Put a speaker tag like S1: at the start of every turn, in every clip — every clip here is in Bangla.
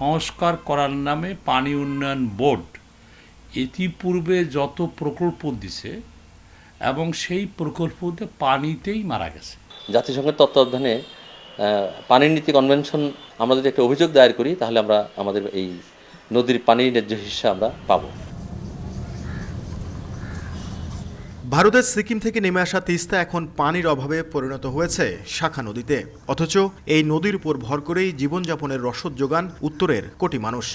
S1: সংস্কার করার নামে পানি উন্নয়ন বোর্ড ইতিপূর্বে যত প্রকল্প দিছে এবং সেই প্রকল্পতে পানিতেই মারা গেছে।
S2: জাতিসংঘের তত্ত্বাবধানে পানি নীতি কনভেনশন আমরা যদি একটা অভিযোগ দায়ের করি, তাহলে আমরা আমাদের এই নদীর পানির ন্যায্য হিসা আমরা পাবো।
S3: ভারতের সিকিম থেকে নেমে আসা তিস্তা এখন পানির অভাবে পরিণত হয়েছে শাখা নদীতে। অথচ এই নদীর উপর ভর করেই জীবনযাপনের রসদ যোগান উত্তরের কোটি মানুষ।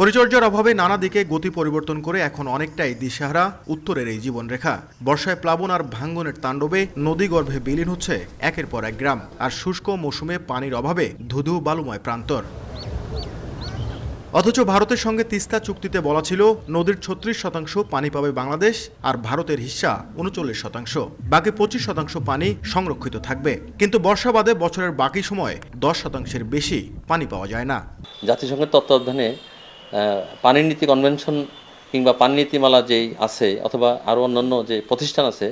S3: পরিচর্যার অভাবে নানা দিকে গতি পরিবর্তন করে এখন অনেকটাই দিশেহারা উত্তরের এই জীবনরেখা। বর্ষায় প্লাবন আর ভাঙ্গনের তাণ্ডবে নদীগর্ভে বিলীন হচ্ছে একের পর এক গ্রাম। আর শুষ্ক মৌসুমে পানির অভাবে ধুধু বালুময় প্রান্তর। অথচ ভারতের সঙ্গে তিস্তা চুক্তিতে বলা ছিল নদীর ছত্রিশ শতাংশ পানি পাবে বাংলাদেশ আর ভারতের হিস্সা উনচল্লিশ শতাংশ। বাকি পঁচিশ শতাংশ পানি সংরক্ষিত থাকবে। কিন্তু বর্ষা বাদে বছরের বাকি সময় দশ শতাংশের বেশি পানি পাওয়া যায় না।
S2: জাতিসংঘের তত্ত্বাবধানে পানির নীতি কনভেনশন কিংবা পানি নীতিমালা যেই আছে অথবা আরও অন্যান্য যে প্রতিষ্ঠান আছে,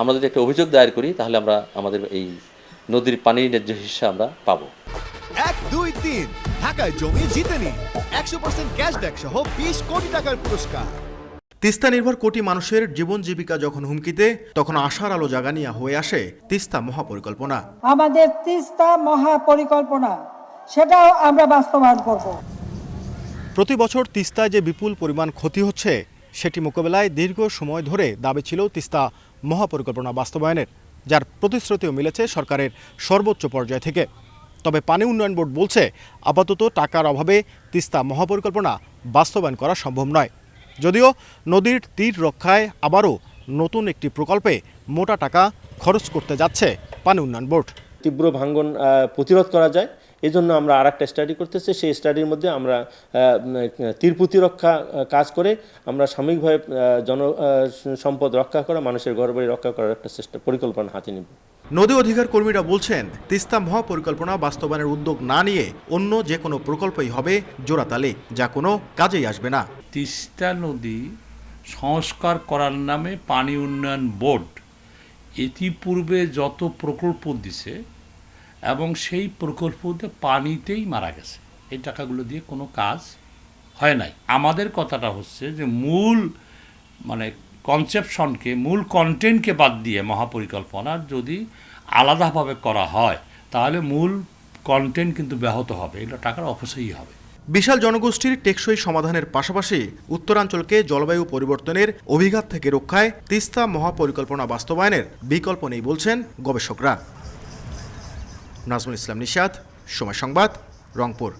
S2: আমরা যদি একটা অভিযোগ দায়ের করি, তাহলে আমরা আমাদের এই নদীর পানির ন্যায্য হিসা আমরা পাবো।
S4: এক দুই তিন। ঢাকায় জমি জিতে নিন একশো পার্সেন্ট ক্যাশব্যাক সহ বিশ কোটি টাকার পুরস্কার।
S3: তিস্তা নির্ভর কোটি মানুষের জীবন জীবিকা যখন হুমকিতে তখন আশার আলো জাগানিয়া হয়ে আসে তিস্তা মহাপরিকল্পনা।
S5: আমাদের তিস্তা মহাপরিকল্পনা সেটাও আমরা বাস্তবায়ন করব।
S3: প্রতি বছর তিস্তায় যে বিপুল পরিমাণ ক্ষতি হচ্ছে সেটি মোকাবেলায় দীর্ঘ সময় ধরে দাবি ছিল তিস্তা মহাপরিকল্পনা বাস্তবায়নের যার প্রতিশ্রুতিও মিলেছে সরকারের সর্বোচ্চ পর্যায় থেকে। তবে পানি উন্নয়ন বোর্ড বলছে, আপাতত টাকার অভাবে তিস্তা মহাপরিকল্পনা বাস্তবায়ন করা সম্ভব নয়। যদিও নদীর তীর রক্ষায় আবারও নতুন একটি প্রকল্পে মোটা টাকা খরচ করতে যাচ্ছে পানি উন্নয়ন বোর্ড।
S6: তীব্র ভাঙ্গন প্রতিরোধ করা যায়। এই জন্য আমরা আর একটা স্টাডি করতেছি। সেই স্টাডির মধ্যে আমরা তীর প্রতিরক্ষা কাজ করে আমরা সাময়িকভাবে জন সম্পদ রক্ষা করা, মানুষের ঘরবাড়ি রক্ষা করার একটা চেষ্টা, পরিকল্পনা হাতে নেব।
S3: নদী অধিকার কর্মীরা বলছেন, তিস্তা মহাপরিকল্পনা বাস্তবায়নের উদ্যোগ না নিয়ে অন্য যে কোনো প্রকল্পই হবে জোড়াতালে, যা কোনো কাজেই আসবে না।
S1: তিস্তা নদী সংস্কার করার নামে পানি উন্নয়ন বোর্ড ইতিপূর্বে যত প্রকল্প দিছে এবং সেই প্রকল্পতে পানিতেই মারা গেছে। এই টাকাগুলো দিয়ে কোনো কাজ হয় নাই। আমাদের কথাটা হচ্ছে যে মূল মানে কনসেপশনকে মূল কন্টেন্টকে বাদ দিয়ে মহাপরিকল্পনার যদি আলাদাভাবে করা হয়, তাহলে মূল কন্টেন্ট কিন্তু ব্যাহত হবে এগুলো টাকার অপচয়ই হবে।
S3: বিশাল জনগোষ্ঠীর টেকসই সমাধানের পাশাপাশি উত্তরাঞ্চলকে জলবায়ু পরিবর্তনের অভিঘাত থেকে রক্ষায় তিস্তা মহাপরিকল্পনা বাস্তবায়নের বিকল্প নেই বলছেন গবেষকরা। নাজমুল ইসলাম নিশাদ সময় সংবাদ, রংপুর।